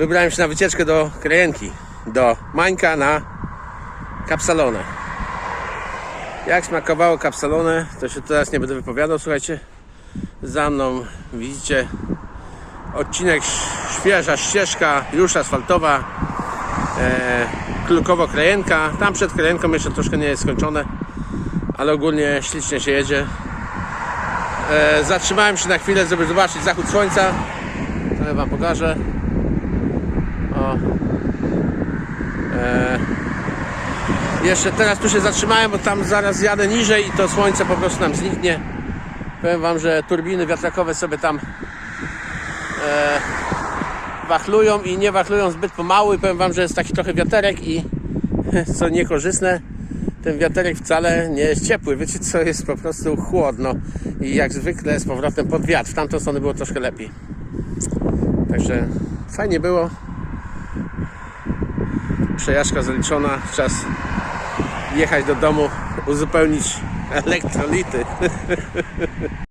Wybrałem się na wycieczkę do Krajenki, do Mańka na Kapsalonę. Jak smakowało Kapsalonę, to się teraz nie będę wypowiadał, słuchajcie. Za mną widzicie odcinek świeża ścieżka, już asfaltowa, e, Klukowo-Krajenka. Tam przed Krajenką jeszcze troszkę nie jest skończone, ale ogólnie ślicznie się jedzie. E, zatrzymałem się na chwilę, żeby zobaczyć zachód słońca. Trochę Wam pokażę. E, jeszcze teraz tu się zatrzymałem, bo tam zaraz jadę niżej i to słońce po prostu nam zniknie. Powiem Wam, że turbiny wiatrakowe sobie tam e, wachlują i nie wachlują zbyt pomału i powiem Wam, że jest taki trochę wiaterek i co niekorzystne, ten wiaterek wcale nie jest ciepły. Wiecie co, jest po prostu chłodno i jak zwykle z powrotem pod wiatr. W tamtą stronę było troszkę lepiej. Także fajnie było. Przejażdżka zaliczona. Czas jechać do domu, uzupełnić elektrolity.